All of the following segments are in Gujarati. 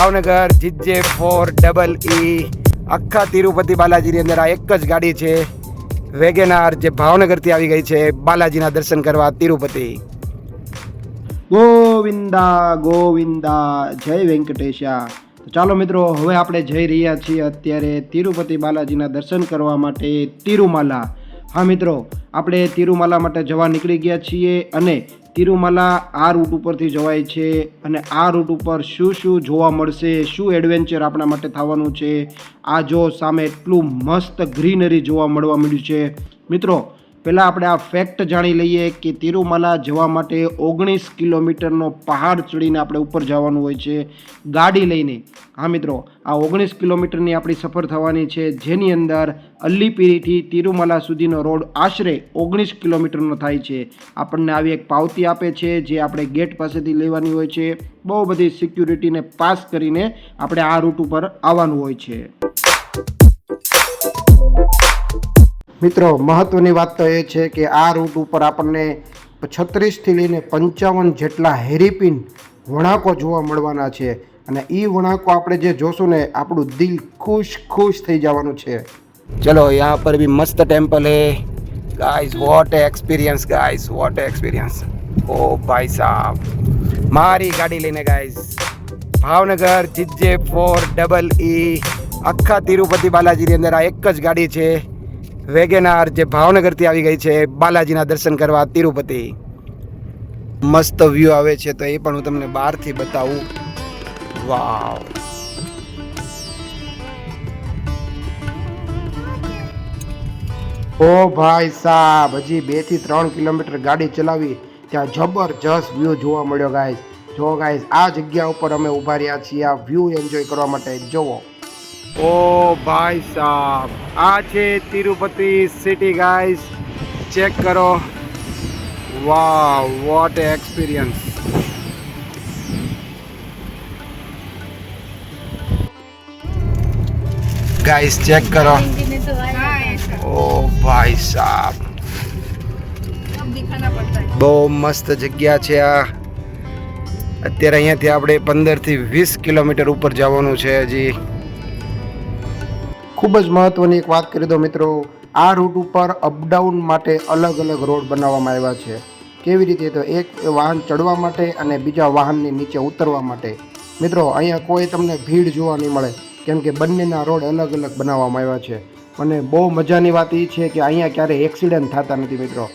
Bhavnagar, G J four, double E આખા તિરુપતિ બાલાજીની અંદર આ એક જ ગાડી છે. વેગેનાર જે ભાવનગરથી આવી ગઈ છે, બાલાજીના દર્શન કરવા તિરુપતિ. ગોવિંદા ગોવિંદા, જય વેંકટેશા. ચાલો મિત્રો, હવે આપણે જઈ રહ્યા છીએ અત્યારે તિરુપતિ બાલાજીના દર્શન કરવા માટે તિરુમાલા. હા મિત્રો, આપણે તિરુમાલા માટે જવા નીકળી ગયા છીએ અને તિરુમાલા આ રૂટ ઉપરથી જવાય છે અને આ રૂટ ઉપર શું શું જોવા મળશે, શું એડવેન્ચર આપણા માટે થવાનું છે, આ જો સામે એટલું મસ્ત ગ્રીનરી જોવા મળવા મળ્યું છે. મિત્રો પહેલાં આપણે આ ફેક્ટ જાણી લઈએ કે તિરુમાલા જવા માટે ઓગણીસ કિલોમીટરનો પહાડ ચડીને આપણે ઉપર જવાનું હોય છે, ગાડી લઈને. હા મિત્રો, આ ઓગણીસ કિલોમીટરની આપણી સફર થવાની છે, જેની અંદર અલ્લીપીરીથી તિરુમાલા સુધીનો રોડ આશરે ઓગણીસ કિલોમીટરનો થાય છે. આપણને આવી એક પાવતી આપે છે, જે આપણે ગેટ પાસેથી લેવાની હોય છે. બહુ બધી સિક્યુરિટીને પાસ કરીને આપણે આ રૂટ ઉપર આવવાનું હોય છે. મિત્રો મહત્વની વાત તો એ છે કે આ રૂટ ઉપર આપણને છત્રીસથી લઈને પંચાવન જેટલા હેરીપિન વણાકો જોવા મળવાના છે અને એ વણાકો આપણે જે જોશું ને આપણું દિલ ખુશ ખુશ થઈ જવાનું છે चलो यहाँ पर भी मस्त टेम्पल है guys what experience guys what experience ओ भाई साहब મારી ગાડી લઈને guys Bhavnagar GJ four double E આખા તિરુપતિ બાલાજીની અંદર આ એક જ ગાડી છે વેગેનાર જે ભાવનગરથી આવી ગઈ છે, બાલાજીના દર્શન કરવા તિરુપતિ. મસ્ત વ્યૂ આવે છે, તો એ પણ હું તમને બહારથી બતાવું. વાવ ઓ ભાઈ સાહેબ હજી બેથી ત્રણ કિલોમીટર ગાડી ચલાવી, ત્યાં જબરજસ્ત વ્યૂ જોવા મળ્યો ગાઈઝ જો ગાઈઝ આ જગ્યા ઉપર અમે ઊભા રહ્યા છીએ, આ વ્યૂ એન્જોય કરવા માટે. જોવો ઓ ભાઈ સાહેબ આ છે તિરુપતિ સિટી ગાઈસ ચેક કરો. Wow what experience guys check કરો. ઓ ભાઈ સાહેબ બહુ મસ્ત જગ્યા છે આ. અત્યારે અહીંયાથી આપણે પંદરથી વીસ કિલોમીટર ઉપર જવાનું છે હજી. ખૂબ જ મહત્વની એક વાત કરી દો મિત્રો. આ રૂટ ઉપર અપડાઉન માટે અલગ અલગ રોડ બનાવવામાં આવ્યા છે. કેવી રીતે તો એક વાહન ચડવા માટે અને બીજા વાહનની નીચે ઉતરવા માટે. મિત્રો, અહીંયા કોઈ તમને ભીડ જોવા નહીં મળે, કેમ કે બંનેના રોડ અલગ અલગ બનાવવામાં આવ્યા છે. અને બહુ મજાની વાત એ છે કે અહીંયા ક્યારેય એક્સિડન્ટ થતા નથી મિત્રો.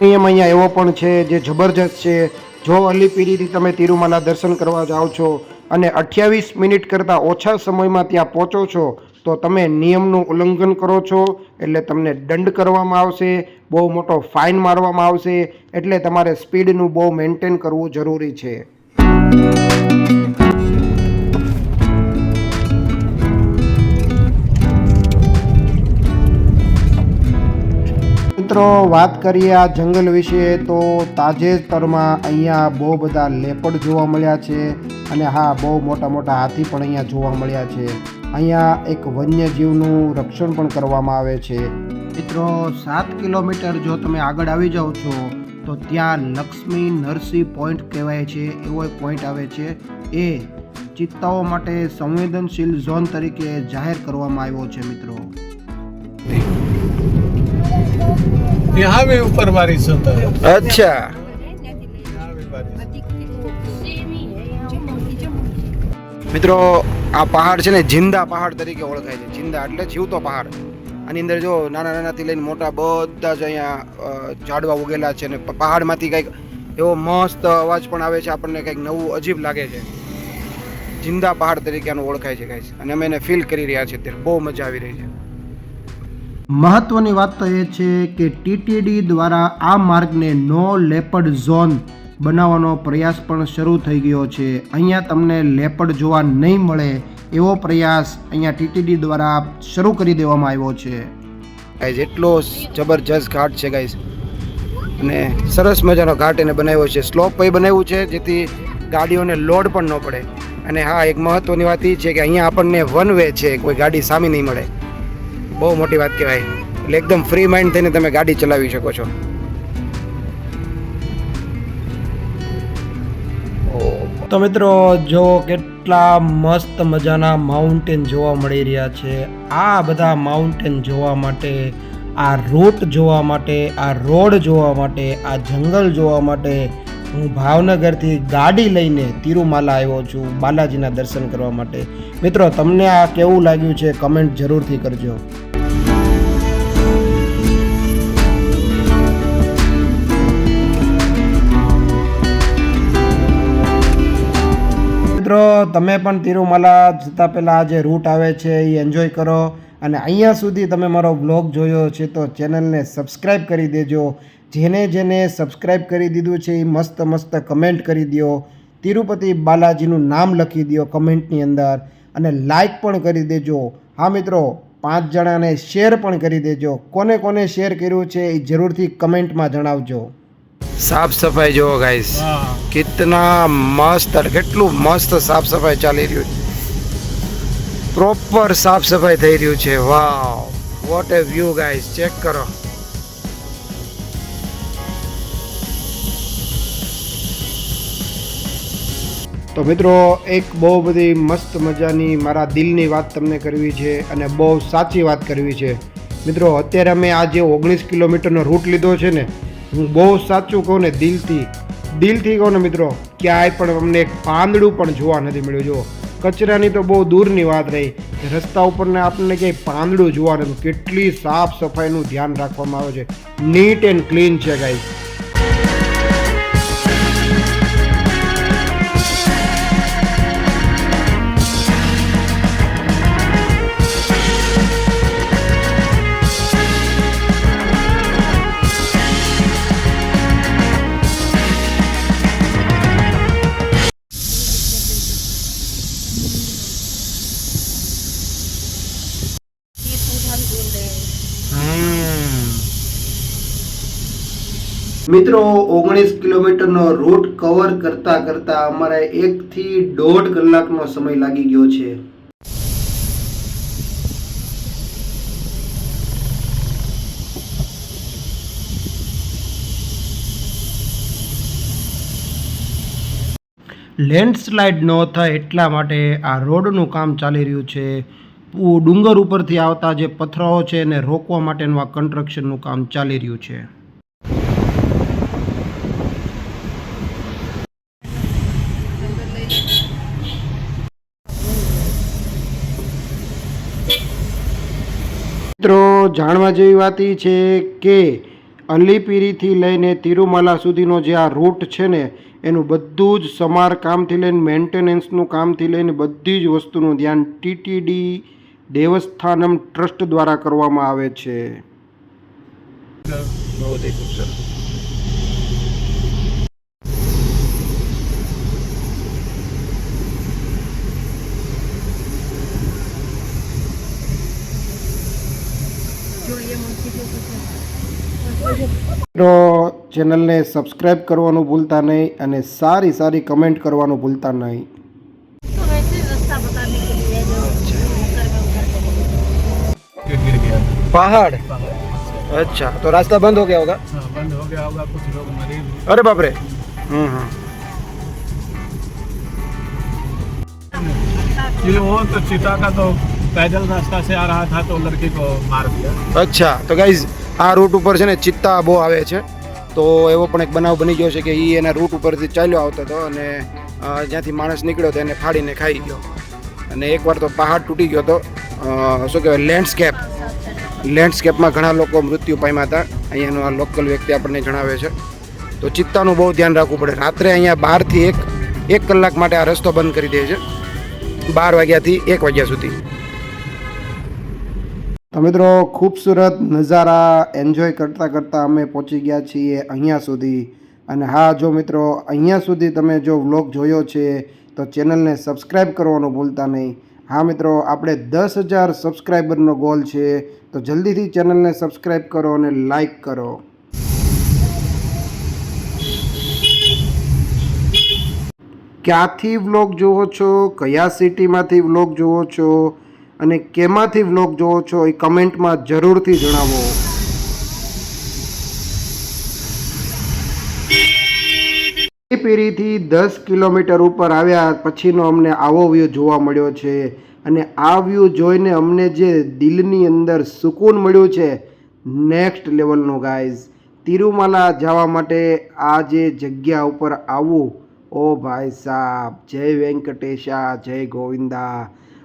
નિયમ અહીંયા એવો પણ છે જે જબરજસ્ત છે. જો અલીપીરીથી તમે તિરુમાલા દર્શન કરવા જાઓ છો અને અઠ્યાવીસ મિનિટ કરતાં ઓછા સમયમાં ત્યાં પહોંચો છો તો તમે નિયમનું ઉલ્લંઘન કરો છો, એટલે તમને દંડ કરવામાં આવશે, બહુ મોટો ફાઇન મારવામાં આવશે, એટલે તમારે સ્પીડનું બહુ મેન્ટેન કરવું જરૂરી છે. મિત્રો, વાત કરીએ આ જંગલ વિશે, તો તાજેતરમાં અહીંયા બહુ બધા લેપડ જોવા મળ્યા છે, અને હા, બહુ મોટા મોટા હાથી પણ અહીંયા જોવા મળ્યા છે. અહીંયા એક વન્યજીવનું રક્ષણ પણ કરવામાં આવે છે મિત્રો સાત કિલોમીટર જો તમે આગળ આવી જાઓ છો તો ત્યાં લક્ષ્મી નરસિંહ પોઈન્ટ કહેવાય છે એવો એક પોઈન્ટ આવે છે એ ચિત્તાઓ માટે સંવેદનશીલ ઝોન તરીકે જાહેર કરવામાં આવ્યો છે મિત્રો यहाँ भी ऊपर बारिश होता है અચ્છા મિત્રો, આ પહાડ છે ને જિંદા પહાડ તરીકે ઓળખાય છે. જિંદા એટલે જીવતો પહાડ. આની અંદર જો નાના નાનાથી લઈને મોટા બધા જ અહીંયા ઝાડવા ઉગેલા છે ને પહાડમાંથી કંઈક એવો મસ્ત અવાજ પણ આવે છે, આપણને કંઈક નવું અજીબ લાગે છે. જિંદા પહાડ તરીકે આનું ઓળખાય છે ગાઈસ અને અમે એને ફીલ કરી રહ્યા છીએ અત્યારે. બહુ મજા આવી રહી છે. મહત્વની વાત તો એ છે કે ટીટીડી દ્વારા આ માર્ગને નો લેપડ ઝોન બનાવવાનો પ્રયાસ પણ શરૂ થઈ ગયો છે. અહીંયા તમને લેપડ જોવા નહીં મળે એવો પ્રયાસ અહીંયા ટીટીડી દ્વારા શરૂ કરી દેવામાં આવ્યો છે. ગાઈઝ એટલો જબરજસ્ત ઘાટ છે ગાઈઝ અને સરસ મજાનો ઘાટ એને બનાવ્યો છે. સ્લોપ પણ બનાવ્યું છે, જેથી ગાડીઓને લોડ પણ ન પડે. અને હા, એક મહત્ત્વની વાત એ છે કે અહીંયા આપણને વન વે છે, કોઈ ગાડી સામે નહીં મળે. બહુ મોટી વાત કહેવાય. એટલે એકદમ ફ્રી માઇન્ડ થઈને તમે ગાડી ચલાવી શકો છો. તો મિત્રો, જો કેટલા મસ્ત મજાના માઉન્ટેન જોવા મળી રહ્યા છે, આ બધા માઉન્ટેન જોવા માટે, આ રૂટ જોવા માટે, આ રોડ જોવા માટે, આ જંગલ જોવા માટે હું ભાવનગરથી ગાડી લઈને તિરુમાલા આવ્યો છું બાલાજીના દર્શન કરવા માટે. મિત્રો, તમને આ કેવું લાગ્યું છે કમેન્ટ જરૂરથી કરજો. મિત્રો, તમે પણ તિરુમાલા જતા પહેલાં આ જે રૂટ આવે છે એ એન્જોય કરો. અને અહીંયા સુધી તમે મારો બ્લોગ જોયો છે તો ચેનલને સબસ્ક્રાઈબ કરી દેજો. જેને જેને સબસ્ક્રાઈબ કરી દીધું છે એ મસ્ત મસ્ત કમેન્ટ કરી દો. તિરુપતિ બાલાજીનું નામ લખી દો કમેન્ટની અંદર. અને લાઈક પણ કરી દેજો. હા મિત્રો, પાંચ જણાને શેર પણ કરી દેજો. કોને કોને શેર કર્યું છે એ જરૂરથી કમેન્ટમાં જણાવજો. સાફ સફાઈ જોવો ગાઈસ કેટલા મસ્ત કેટલું મસ્ત સાફ સફાઈ ચાલી રહ્યું છે. પ્રોપર સાફ સફાઈ થઈ રહ્યું છે. Wow what a view guys check કરો. તો મિત્રો એક બહુ બધી મસ્ત મજાની મારા દિલની વાત તમને કરવી છે અને બહુ સાચી વાત કરવી છે. મિત્રો અત્યારે અમે આ જે ઓગણીસ કિલોમીટરનો રૂટ લીધો છે ને હું બહુ સાચું કહું ને દિલથી દિલથી કહું ને મિત્રો, ક્યાંય પણ અમને એક પાંદડું પણ જોવા નથી મળ્યું. જો કચરાની તો બહુ દૂરની વાત રહી રસ્તા ઉપરને આપણને ક્યાંય પાંદડું જોવા નથી કેટલી સાફ સફાઈનું ધ્યાન રાખવામાં આવે છે. નીટ એન્ડ ક્લીન છે ગાઈઝ મિત્રો, ઓગણીસ કિલોમીટરનો રૂટ કવર કરતા કરતા અમારે એકથી દોઢ કલાકનો સમય લાગી ગયો છે. લેન્ડસ્લાઇડ ન થાય એટલા માટે આ રોડનું કામ ચાલી રહ્યું છે. ડુંગર ઉપરથી આવતા જે પથરાઓ છે એને રોકવા માટેનું આ કન્સ્ટ્રક્શનનું કામ ચાલી રહ્યું છે. મિત્રો, જાણવા જેવી વાત એ છે કે અલીપીરીથી લઈને તિરુમાલા સુધીનો જે આ રૂટ છે ને, એનું બધું જ સમારકામથી લઈને મેન્ટેનન્સનું કામથી લઈને બધી જ વસ્તુનું ધ્યાન ટીટીડી દેવસ્થાનમ ટ્રસ્ટ દ્વારા કરવામાં આવે છે બહુ જ ખૂબસૂરત મિત્રો ચેનલને સબસ્ક્રાઈબ કરવાનું ભૂલતા નહીં અને સારી સારી કમેન્ટ કરવાનું ભૂલતા નહીં तो वैसे रास्ता बताने के लिए जो घर में उतर के गिर गिर गया पहाड़ पहाड़। अच्छा तो रास्ता बंद हो गया होगा हाँ बंद हो गया होगा कुछ लोग मरे भी। अरे बाप रे हम्म हम्म ये वो तो चीता का तो पैदल रास्ता से आ रहा था तो लड़की को मार दिया અચ્છા તો ગાઈઝ આ રૂટ ઉપર છે ને ચિત્તા બહુ આવે છે. તો એવો પણ એક બનાવ બની ગયો છે કે એ એના રૂટ ઉપરથી ચાલ્યો આવતો હતો અને જ્યાંથી માણસ નીકળ્યો હતો એને ફાડીને ખાઈ ગયો. અને એકવાર તો પહાડ તૂટી ગયો હતો. શું કહેવાય લેન્ડસ્કેપ લેન્ડસ્કેપમાં ઘણા લોકો મૃત્યુ પામ્યા હતા. અહીંયાનો આ લોકલ વ્યક્તિ આપણને જણાવે છે. તો ચિત્તાનું બહુ ધ્યાન રાખવું પડે. રાત્રે અહીંયા બારથી એક એક કલાક માટે આ રસ્તો બંધ કરી દે છે. બાર વાગ્યાથી એક વાગ્યા સુધી. તો મિત્રો, ખૂબસૂરત નજારા એન્જોય કરતાં કરતાં અમે પહોંચી ગયા છીએ અહીંયા સુધી. અને હા, જો મિત્રો, અહીંયા સુધી તમે જો વ્લોગ જોયો છે, તો ચેનલને સબસ્ક્રાઈબ કરવાનું ભૂલતા નહીં. હા, મિત્રો, આપણે દસ હજાર સબસ્ક્રાઈબરનો ગોલ છે, તો જલ્દીથી ચેનલને સબસ્ક્રાઈબ કરો અને લાઈક કરો. ક્યાંથી વ્લોગ જુઓ છો? કયા સિટીમાંથી વ્લોગ જુઓ છો? અને કેમાંથી વ્લોગ જોવો છો એ કમેન્ટમાં જરૂરથી જણાવો. પીરીથી દસ કિલોમીટર ઉપર આવ્યા પછીનો અમને આવો વ્યૂ જોવા મળ્યો છે. અને આ વ્યૂ જોઈને અમને જે દિલની અંદર સુકૂન મળ્યું છે નેક્સ્ટ લેવલનું ગાઈઝ તિરુમાલા જવા માટે આ જે જગ્યા ઉપર આવવું ઓ ભાઈ સાહેબ જય વેંકટેશા, જય ગોવિંદા.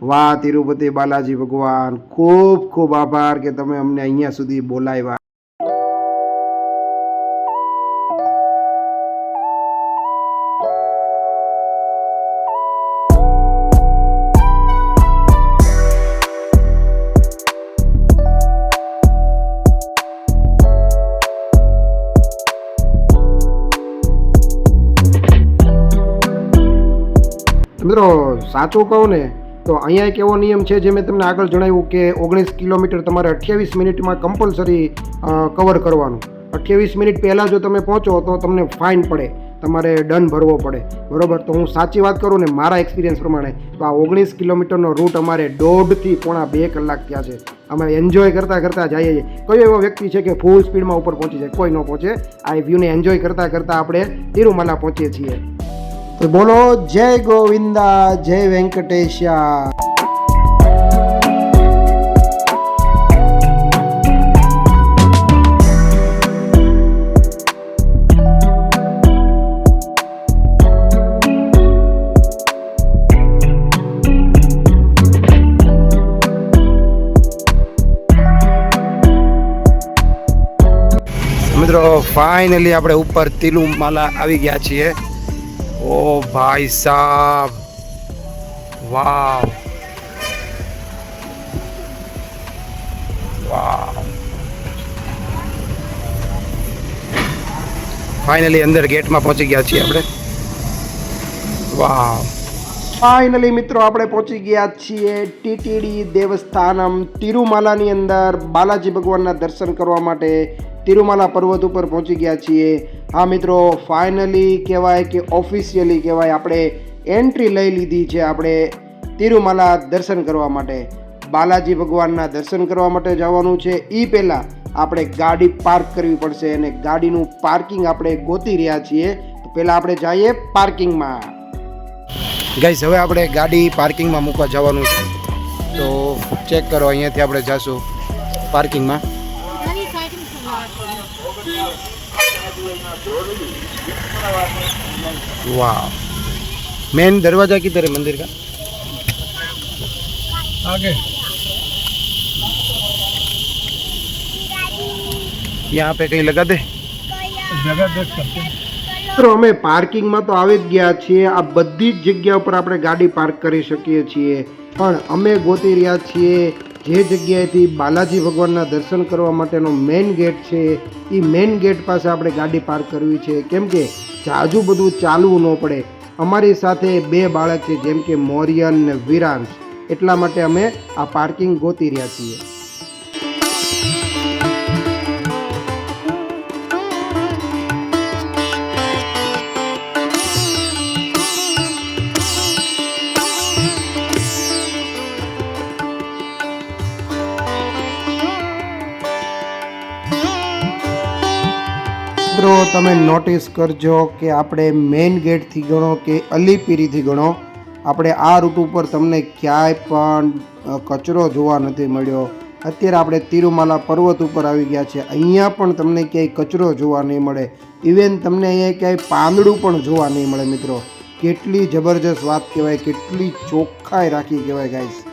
વાહ, તિરુપતિ બાલાજી ભગવાન, ખૂબ ખૂબ આભાર કે તમે અમને અહીંયા સુધી બોલાવ્યા. મિત્રો, સાચું કહું ને તો અહીંયા એક એવો નિયમ છે જે મેં તમને આગળ જણાવ્યું કે ઓગણીસ કિલોમીટર તમારે અઠ્યાવીસ મિનિટમાં કમ્પલસરી કવર કરવાનું. અઠ્યાવીસ મિનિટ પહેલાં જો તમે પહોંચો તો તમને ફાઇન પડે. તમારે દંડ ભરવો પડે. બરોબર? તો હું સાચી વાત કરું ને મારા એક્સપિરિયન્સ પ્રમાણે, તો આ ઓગણીસ કિલોમીટરનો રૂટ અમારે દોઢથી પોણા બે કલાક થયા છે. અમે એન્જોય કરતાં કરતાં જઈએ છીએ. કયો એવો વ્યક્તિ છે કે ફૂલ સ્પીડમાં ઉપર પહોંચી જાય? કોઈ ન પહોંચે. આ વ્યૂને એન્જોય કરતાં કરતાં આપણે તિરુમાલા પહોંચીએ છીએ. તો બોલો જય ગોવિંદા જય વેંકટેશા મિત્રો ફાઇનલી આપણે ઉપર તિલુમાલા આવી ગયા છીએ. ઓ ભાઈ સાબ. વાવ. વાવ. ફાઇનલી અંદર ગેટમાં પહોંચી ગયા છીએ આપણે. વાવ. ફાઇનલી મિત્રો આપણે પહોંચી ગયા છીએ ટીટીડી દેવસ્થાનમ તિરુમાલાની અંદર બાલાજી ભગવાનના દર્શન કરવા માટે. તિરુમાલા પર્વત ઉપર પહોંચી ગયા છીએ. હા મિત્રો ફાઇનલી કહેવાય કે ઓફિશિયલી કહેવાય આપણે એન્ટ્રી લઈ લીધી છે આપણે તિરુમાલા દર્શન કરવા માટે. બાલાજી ભગવાનના દર્શન કરવા માટે જવાનું છે. એ પહેલાં આપણે ગાડી પાર્ક કરવી પડશે અને ગાડીનું પાર્કિંગ આપણે ગોતી રહ્યા છીએ. પહેલાં આપણે જઈએ પાર્કિંગમાં ગઈસ હવે આપણે ગાડી પાર્કિંગમાં મૂકવા જવાનું છે. તો ચેક કરો, અહીંયાથી આપણે જઈશું પાર્કિંગમાં ઘણી સાઈડ वाह मेन दरवाजा किधर है मंदिर का आगे यहाँ पे कहीं लगा दे जगह देख सकते हैं મિત્રો અમે પાર્કિંગમાં તો આવી જ ગયા છીએ આ બધી જ જગ્યા ઉપર આપણે ગાડી પાર્ક કરી શકીએ છીએ પણ અમે ગોતી રહ્યા છીએ જે જગ્યાએથી બાલાજી ભગવાનના દર્શન કરવા માટેનો મેઇન ગેટ છે એ મેઇન ગેટ પાસે આપણે ગાડી પાર્ક કરવી છે કેમ કે જાજુ બધું ચાલવું ન પડે. અમારી સાથે બે બાળક છે, જેમ કે મોરિયન ને વિરાંશ. એટલા માટે અમે આ પાર્કિંગ ગોતી રહ્યા છીએ. મિત્રો, તમે નોટિસ કરજો કે આપણે મેઇન ગેટથી ગણો કે અલીપીરીથી ગણો. આપણે આ રૂટ ઉપર તમને ક્યાંય પણ કચરો જોવા નથી મળ્યો. અત્યારે આપણે તિરુમાલા પર્વત ઉપર આવી ગયા છે અહીંયા પણ તમને ક્યાંય કચરો જોવા નહીં મળે. ઇવન તમને અહીંયા ક્યાંય પાંદડું પણ જોવા નહીં મળે, મિત્રો. કેટલી જબરજસ્ત વાત કહેવાય, કેટલી ચોખ્ખાઈ રાખી કહેવાય ગાઈસ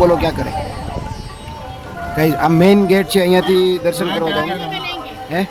બોલો ક્યાં કરે? કઈ આ મેઇન ગેટ છે અહીંયાથી દર્શન કરવા જાઓ. હે?